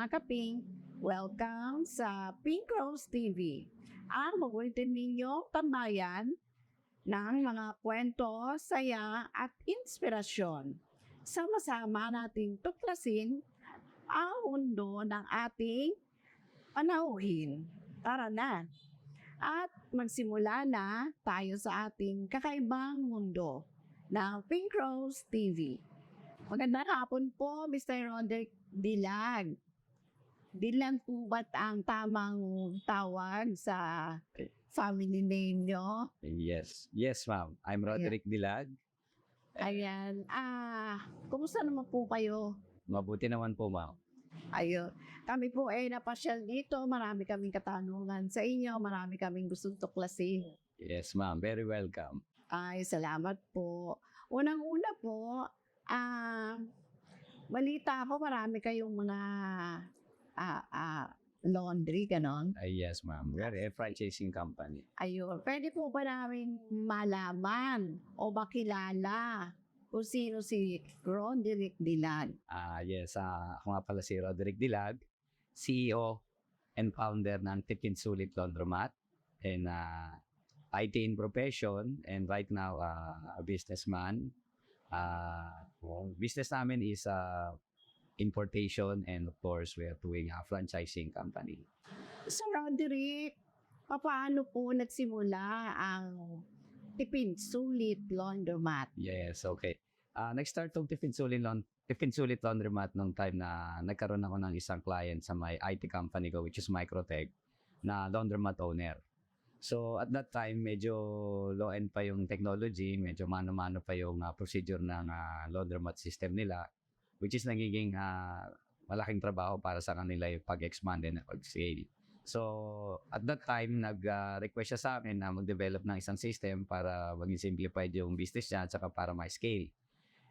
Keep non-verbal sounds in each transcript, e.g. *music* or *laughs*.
Mga kaping! Welcome sa Pink Rose TV. Ang mabulitin ninyo tambayan ng mga kwento, saya at inspirasyon. Sama-sama nating tuklasin ang mundo ng ating panauhin. Tara na! At magsimula na tayo sa ating kakaibang mundo ng Pink Rose TV. Magandang hapon po, Mr. Roderick Dilag. Dilag po ba't ang tamang tawag sa family name nyo? Yes. Yes, ma'am. I'm Roderick Dilag. Ayan. Ah, kumusta naman po kayo? Mabuti naman po, ma'am. Ayun. Kami po ay napasyal dito. Marami kaming katanungan sa inyo. Marami kaming gustong tuklasin. Yes, ma'am. Very welcome. Ay, salamat po. Unang-una po, ah, balita ko marami kayong mga ah, ah, laundry, ganon. Ah, yes, ma'am. We're a franchising company. Ayun. Pwede po ba namin malaman o makilala kung sino si Roderick Dilan? Ah, yes. ah, ako nga pala si Roderick Dilag, CEO and founder ng Tipin Sulit Laundromat and uh, IT in profession and right now uh, a businessman. Uh, well, business namin is uh, importation and of course we're doing a franchising company. Sa Roderick, paano po nagsimula ang Tipin Sulit Laundromat? Yes, okay. Ah, nag-start tong Tiffin Sulit, Laun- Tiffin Sulit Laundromat nung time na nagkaroon ako ng isang client sa my IT company ko which is Microtech na laundromat owner. So at that time, medyo low-end pa yung technology, medyo mano-mano pa yung ah, procedure ng ah, laundromat system nila which is nagiging ah, malaking trabaho para sa kanila yung pag-expand and pag-scale. So, at that time, nag-request siya sa akin na mag-develop ng isang system para maging simplified yung business niya at saka para ma-scale.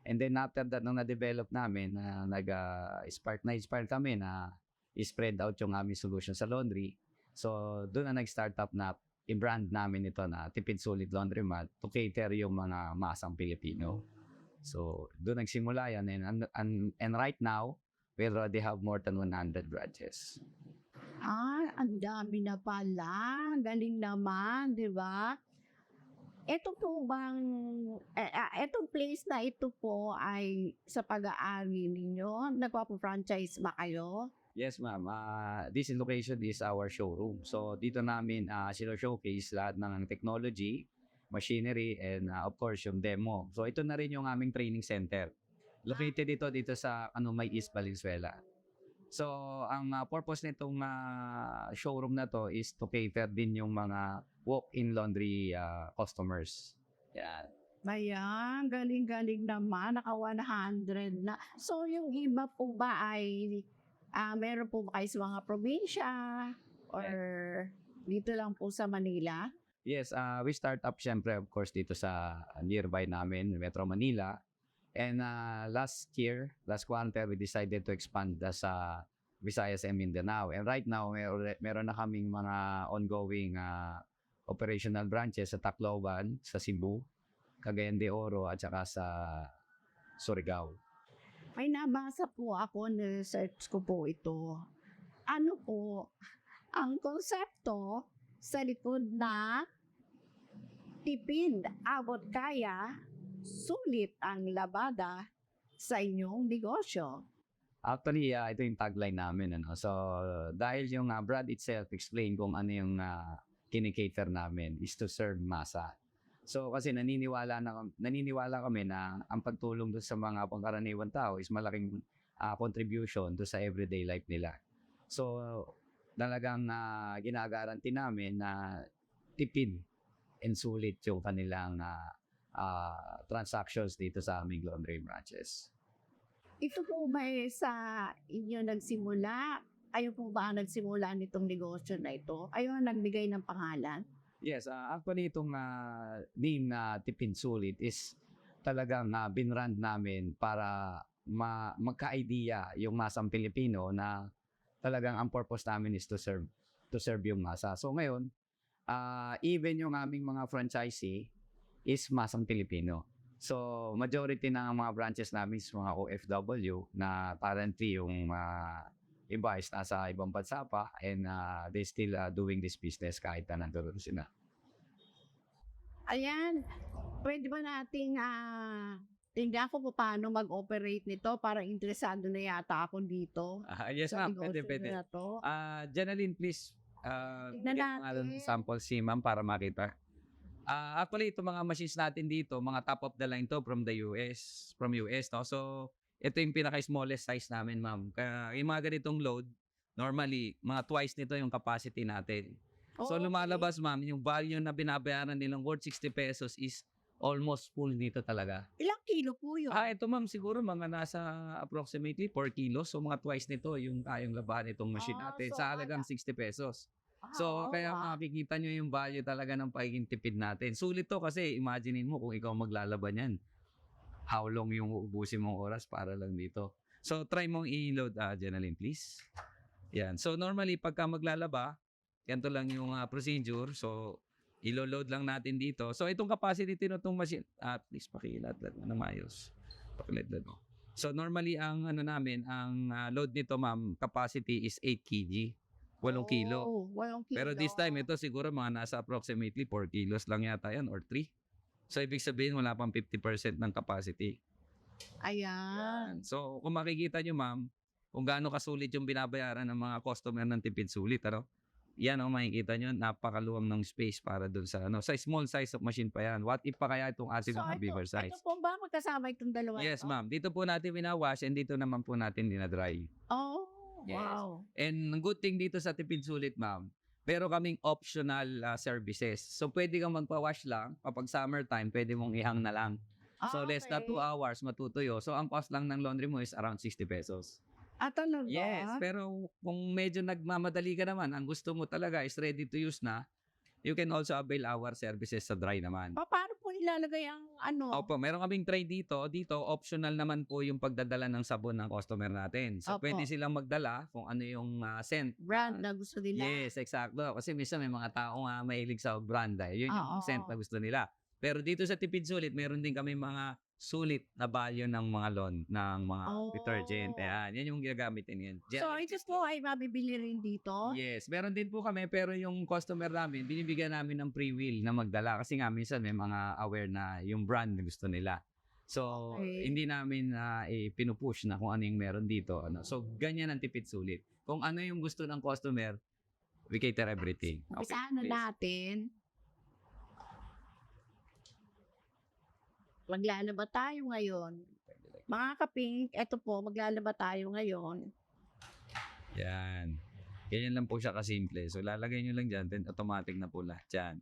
And then after that, nung na-develop namin, na nag-spark na inspire kami na i-spread out yung aming solution sa laundry. So, doon na nag-startup na i-brand namin ito na Tipid Solid Laundromat to cater yung mga masang Pilipino. So, doon nagsimula yan. And, and, and, and right now, we already have more than 100 branches. Ah, ang dami na pala. Galing naman, di ba? Ito po bang, eh, ah, etong place na ito po ay sa pag-aari ninyo? Nagpapo-franchise ba kayo? Yes, ma'am. Ah, this location is our showroom. So, dito namin uh, showcase lahat ng technology, machinery, and ah, of course, yung demo. So, ito na rin yung aming training center. Located dito dito sa ano may East Valenzuela. So, ang ah, purpose nitong ah, showroom na to is to cater din yung mga walk-in laundry ah, customers. Yan. Ayan, galing-galing naman. Naka 100 na. So, yung iba po ba ay, ah meron po ba kayo sa mga probinsya? Or dito lang po sa Manila? Yes, uh, we start up syempre of course dito sa nearby namin, Metro Manila. And uh, last year, last quarter, we decided to expand sa Visayas and Mindanao. And right now, mer- meron na kaming mga ongoing uh, operational branches sa Tacloban, sa Cebu, Cagayan de Oro, at saka sa Surigao. May nabasa po ako, na-search ko po ito. Ano po ang konsepto sa likod na tipid, abot kaya, sulit ang labada sa inyong negosyo. Actually, uh, ito yung tagline namin. Ano? So, dahil yung uh, brand itself explain kung ano yung uh, kinikater namin is to serve masa. So, kasi naniniwala, na, naniniwala kami na ang pagtulong doon sa mga pangkaraniwan tao is malaking uh, contribution to sa everyday life nila. So, talagang uh, ginagaranti namin na tipid and sulit yung kanilang uh, uh, transactions dito sa aming laundry branches. Ito po ba eh sa inyo nagsimula? Kayo po ba ang nagsimula nitong negosyo na ito? Kayo ang nagbigay ng pangalan? Yes, uh, actually itong uh, name na Tipin Sulit is talagang uh, binrand namin para ma- magka-idea yung masang Pilipino na talagang ang purpose namin is to serve to serve yung masa. So ngayon, uh, even yung aming mga franchisee is masang Pilipino. So, majority ng mga branches namin is mga OFW na currently yung ah, iba is nasa ibang bansa pa and ah, they still ah, doing this business kahit na nandun sila. Ayan, pwede ba nating ah, tingnan ko kung paano mag-operate nito para interesado na yata ako dito. Ah, yes, ma'am. Pwede, pwede. na to. Ah, Janeline, please. Uh, Tignan natin. sample si ma'am para makita. Ah, actually, itong mga machines natin dito, mga top of the line to from the US, from US, no? So, ito yung pinaka-smallest size namin, ma'am. Kaya yung mga ganitong load, normally, mga twice nito yung capacity natin. So, Okay. lumalabas, ma'am, yung value na binabayaran nilang worth 60 pesos is almost full nito talaga. Ilang kilo po yun? Ah, ito ma'am, siguro mga nasa approximately 4 kilos. So, mga twice nito yung kayang labahan itong machine Ah, natin so sa halagang 60 pesos. Ah, So, oo kaya nga. makikita nyo yung value talaga ng pagiging tipid natin. Sulit to kasi imaginein mo kung ikaw maglalaban yan. How long yung uubusin mong oras para lang dito. So, try mong i-load, uh, Jenaline, please. Yan. So, normally, pagka maglalaba, ganito lang yung ah, procedure. So, ilo-load lang natin dito. So, itong capacity nito itong machine, ah, please, pakilatlat mo na maayos. Pakilatlat mo. So, normally, ang ano namin, ang ah, load nito, ma'am, capacity is 8 kg. 8 kilo. Oh, walong kilo. Pero this time, ito siguro mga nasa approximately 4 kilos lang yata yan or 3. So, ibig sabihin, wala pang 50% ng capacity. Ayan. So, kung makikita nyo, ma'am, kung gaano kasulit yung binabayaran ng mga customer ng tipid sulit, ano? Yan, oh, makikita nyo, napakaluwang ng space para dun sa, ano, sa small size of machine pa yan. What if pa kaya itong ating So, mga ito, size? ito po ba magkasama itong dalawa? Yes, ito? ma'am. Dito po natin winawash and dito naman po natin dinadry. Oh, Yes. wow. And ang good thing dito sa Tipid Sulit, ma'am, pero kaming optional ah, services. So, pwede kang magpa-wash lang. Kapag summertime, pwede mong ihang na lang. So, Ah, less na 2 okay. hours, matutuyo. So, ang cost lang ng laundry mo is around 60 pesos. Ah, talaga? Yes, pero kung medyo nagmamadali ka naman, ang gusto mo talaga is ready to use na, you can also avail our services sa dry naman. Pa- paano po ilalagay ang ano? Opo, meron kaming tray dito. Dito, optional naman po yung pagdadala ng sabon ng customer natin. So, Opo. pwede silang magdala kung ano yung ah, scent Brand na gusto nila. Yes, exacto. Kasi minsan may mga tao nga mahilig sa brand eh. Yun yung Oo. scent na gusto nila. Pero dito sa Tipid Sulit, meron din kami mga sulit na value ng mga lawn, ng mga Oh. detergent. Ayan, yan yung ginagamit din yan. So, ito po ay mabibili rin dito? Yes, meron din po kami pero yung customer namin, binibigyan namin ng free will na magdala kasi nga minsan may mga aware na yung brand na gusto nila. So, Okay. hindi namin na pinupush na kung ano yung meron dito. Ano. So, ganyan ang tipid sulit. Kung ano yung gusto ng customer, we cater everything. Umpisahan na please. natin. Maglalaba tayo ngayon. Mga kapink, eto po, maglalaba tayo ngayon. Yan. Ganyan lang po siya kasimple. So, lalagay nyo lang dyan, then automatic na po lahat dyan.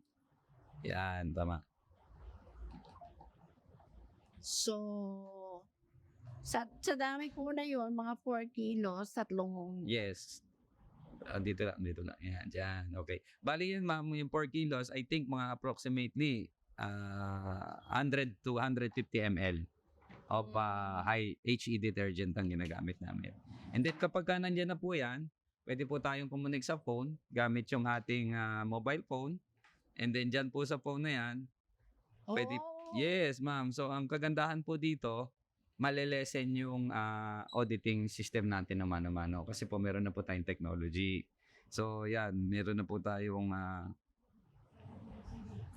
Yan, tama. So, sa, sa dami ko na yon mga 4 kilos, tatlong Yes. Ah, dito lang, dito lang. Yan, dyan. Okay. Bali yun, ma'am, yung 4 kilos, I think mga approximately ah 100 to 150 ml of ah, high HE detergent ang ginagamit namin. And then kapag ka nandyan na po yan, pwede po tayong kumunik sa phone gamit yung ating ah, mobile phone. And then dyan po sa phone na yan, Pwede- Oh, Yes, ma'am. So, ang kagandahan po dito, malelesen yung ah, auditing system natin ng mano-mano kasi po meron na po tayong technology. So, yan, meron na po tayong ah,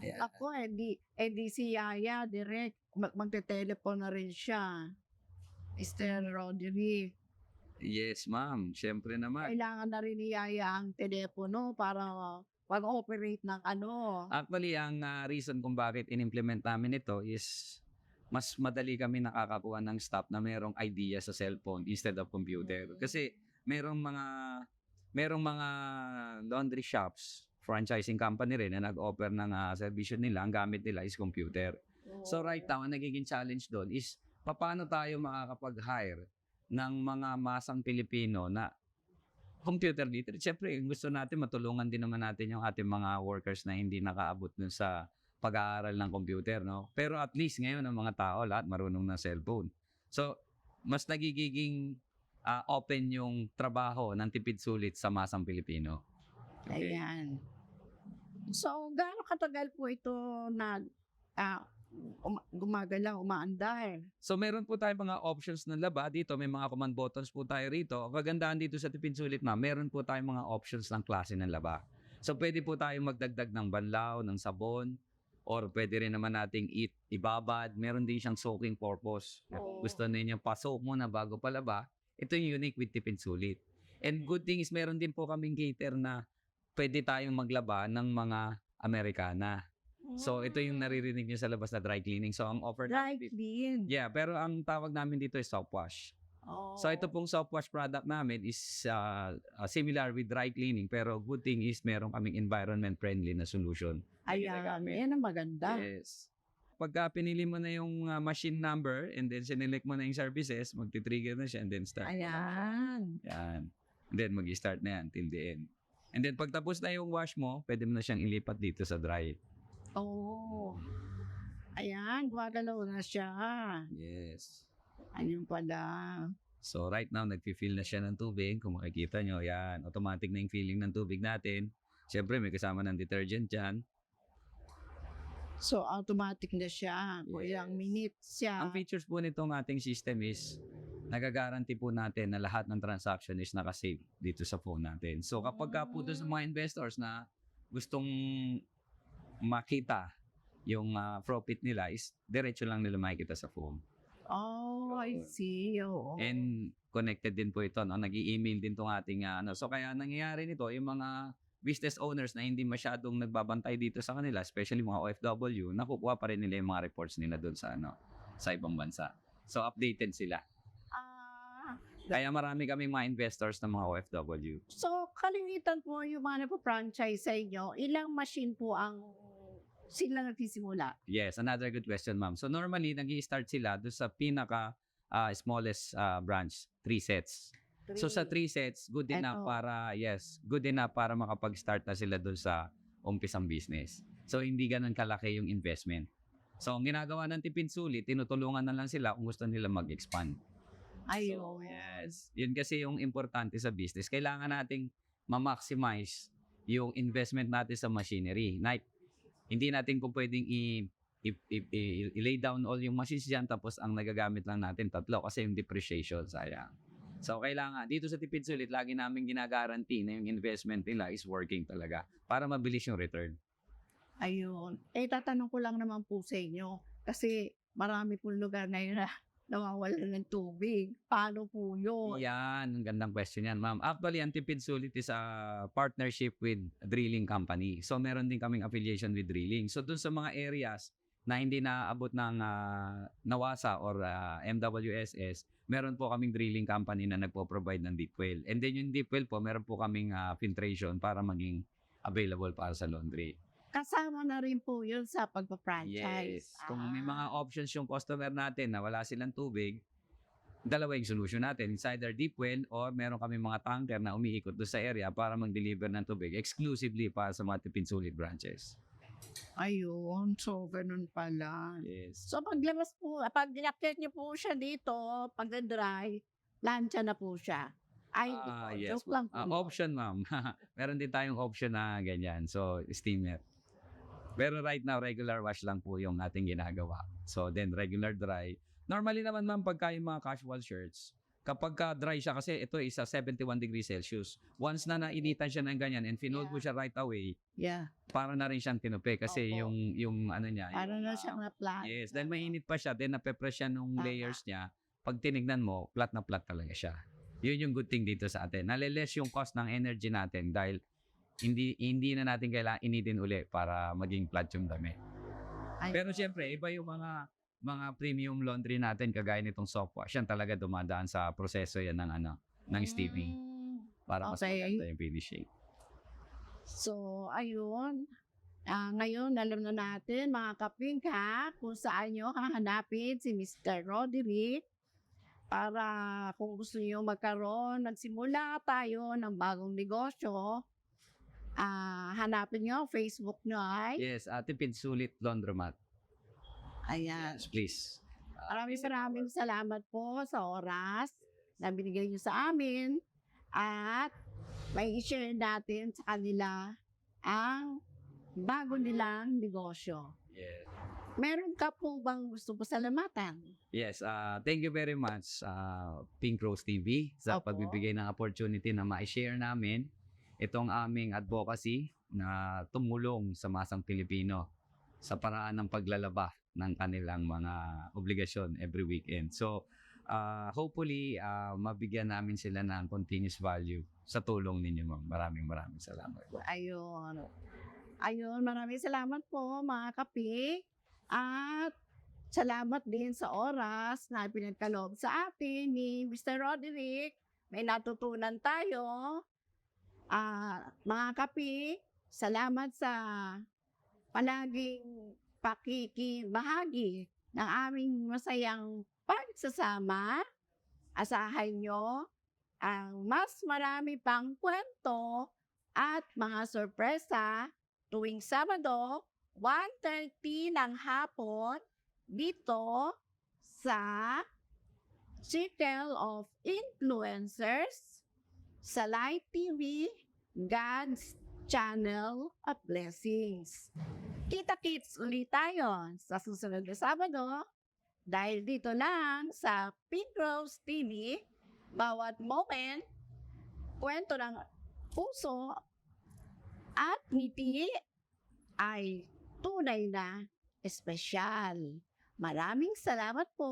ayan. Ako, edi, edi si Yaya, direct, mag magte-telephone na rin siya. Mr. Roderick. yes, ma'am. Siyempre naman. Kailangan na rin ni Yaya ang telepono para mag-operate ng ano. Actually, ang ah, reason kung bakit in-implement namin ito is mas madali kami nakakakuha ng staff na merong idea sa cellphone instead of computer. Mm. Kasi merong mga merong mga laundry shops, franchising company rin na nag-offer ng ah, serbisyo nila, ang gamit nila is computer. So right now, ang nagiging challenge doon is paano tayo makakapag-hire ng mga masang Pilipino na computer literate. Siyempre, gusto natin matulungan din naman natin yung ating mga workers na hindi nakaabot dun sa pag-aaral ng computer, no? Pero at least ngayon ang mga tao lahat marunong na cellphone. So, mas nagiging ah, open yung trabaho ng tipid sulit sa masang Pilipino. Okay. Ayan. So, gaano katagal po ito na ah, uma- gumagalaw, umaandar. So meron po tayong mga options ng laba dito, may mga command buttons po tayo rito. Ang kagandahan dito sa tipid sulit ma'am, meron po tayong mga options ng klase ng laba. So pwede po tayong magdagdag ng banlaw, ng sabon, or pwede rin naman nating eat, ibabad. Meron din siyang soaking purpose. Oo. Gusto ninyo pa-soak muna bago palaba. Ito yung unique with tipid sulit. And good thing is meron din po kaming cater na pwede tayong maglaba ng mga Americana. So ito yung naririnig nyo sa labas na dry cleaning. So ang offer Dry namin dito- clean. Yeah, pero ang tawag namin dito is soft wash. Oh. So ito pong soft wash product namin is uh, uh, similar with dry cleaning pero good thing is meron kaming environment friendly na solution. Ayan, yan ang maganda. Yes. Pagka pinili mo na yung uh, machine number and then sinelect mo na yung services, magti-trigger na siya and then start. Ayan. Yan. And then mag-start na yan till the end. And then pag tapos na yung wash mo, pwede mo na siyang ilipat dito sa dry. Oh. Ayan, gumagalaw na siya. Yes. Ayun pala. So right now, nagfi-fill na siya ng tubig. Kung makikita nyo, yan. Automatic na yung filling ng tubig natin. Siyempre, may kasama ng detergent dyan. So, automatic na siya. Kung Yes. ilang minutes siya. Ang features po nitong ating system is nagagaranti po natin na lahat ng transaction is nakasave dito sa phone natin. So kapag ka po doon sa mga investors na gustong makita yung ah, profit nila is diretso lang nila makikita sa phone. Oh, I see. Oo. And connected din po ito, no? nag email din tong ating ah, ano. So kaya nangyayari nito, yung mga business owners na hindi masyadong nagbabantay dito sa kanila, especially mga OFW, nakukuha pa rin nila yung mga reports nila doon sa ano, sa ibang bansa. So updated sila. Kaya marami kaming mga investors na mga OFW. so, kalimitan po yung mga nagpa-franchise sa inyo, ilang machine po ang sila nagsisimula? Yes, another good question, ma'am. So normally, nag start sila doon sa pinaka ah, smallest ah, branch, three sets. So sa three sets, good enough Eto. para, yes, good enough para makapag-start na sila doon sa umpisang business. So hindi ganun kalaki yung investment. So ang ginagawa ng tipid sulit, tinutulungan na lang sila kung gusto nila mag-expand. Ayun. So, yes. Yun kasi yung importante sa business. Kailangan nating ma-maximize yung investment natin sa machinery. Like, hindi natin kung pwedeng i- i-lay down all yung machines dyan tapos ang nagagamit lang natin tatlo kasi yung depreciation sayang. So, kailangan, dito sa Tipid Sulit, lagi namin ginagaranti na yung investment nila is working talaga para mabilis yung return. Ayun. Eh, tatanong ko lang naman po sa inyo. Kasi marami pong lugar ngayon na nawawalan ng tubig. Paano po yun? Yan, ang gandang question yan, ma'am. Actually, ang Tipid Sulit is a partnership with drilling company. So, meron din kaming affiliation with drilling. So, dun sa mga areas na hindi naabot ng ah, NAWASA or ah, MWSS, meron po kaming drilling company na nagpo-provide ng deep well. And then yung deep well po, meron po kaming ah, filtration para maging available para sa laundry. Kasama na rin po yun sa pagpa-franchise. Yes. Kung may Ah. mga options yung customer natin na wala silang tubig, dalawa yung solution natin. It's either deep well or meron kami mga tanker na umiikot doon sa area para mag-deliver ng tubig exclusively para sa mga tipid sulit branches. Ayun. So, ganun pala. Yes. So, paglabas po, pag dinakit niyo po siya dito, pag na-dry, lansya na po siya. Ay, Ah, joke yes. lang po. Ah, yun. option, ma'am. *laughs* meron din tayong option na ganyan. So, steamer. Pero right now, regular wash lang po yung ating ginagawa. So, then regular dry. Normally naman, ma'am, pagka yung mga casual shirts, kapag ka dry siya, kasi ito is a 71 degrees Celsius. Once na nainitan siya ng ganyan and finold mo Yeah. siya right away, Yeah. para na rin siyang tinupi kasi Opo. yung yung ano niya. Para na siyang na-plant. Yes, dahil mainit pa siya, then nape-press siya nung Tama. layers niya. Pag tinignan mo, flat na flat talaga siya. Yun yung good thing dito sa atin. Naliless yung cost ng energy natin dahil hindi hindi na natin kailangan initin uli para maging yung dami. Ay, Pero siyempre, iba yung mga mga premium laundry natin kagaya nitong soft wash. Yan talaga dumadaan sa proseso yan ng ano, ng steaming Mm. para mas Okay. maganda yung finishing. So, ayun. Ah, ngayon, alam na natin, mga kaping ha, kung saan nyo hahanapin si Mr. Roderick para kung gusto nyo magkaroon, nagsimula tayo ng bagong negosyo, ah, hanapin nyo, Facebook nyo ay, Yes, Ate Pinsulit Laundromat. ayan. Yes, please. Maraming maraming salamat po sa oras na binigay nyo sa amin at may share natin sa kanila ang bago nilang negosyo. Yes. Meron ka po bang gusto po salamatan? Yes, uh, thank you very much uh, Pink Rose TV sa Opo. pagbibigay ng opportunity na ma-share namin itong aming advocacy na tumulong sa masang Pilipino sa paraan ng paglalaba ng kanilang mga obligasyon every weekend. So, uh, hopefully, uh, mabigyan namin sila ng continuous value sa tulong ninyo, ma'am. Maraming maraming salamat. Ayun. Ayun, maraming salamat po mga kapi. At salamat din sa oras na pinagkaloob sa atin ni Mr. Roderick. May natutunan tayo. Ah, mga kapi, salamat sa palaging pakikibahagi ng aming masayang pagsasama. Asahan nyo ang mas marami pang kwento at mga sorpresa tuwing Sabado, 1.30 ng hapon dito sa Circle of Influencers sa Light TV, God's Channel of Blessings. Kita-kits ulit tayo sa susunod na Sabado dahil dito lang sa Pink TV, bawat moment, kwento ng puso at ngiti ay tunay na espesyal. Maraming salamat po.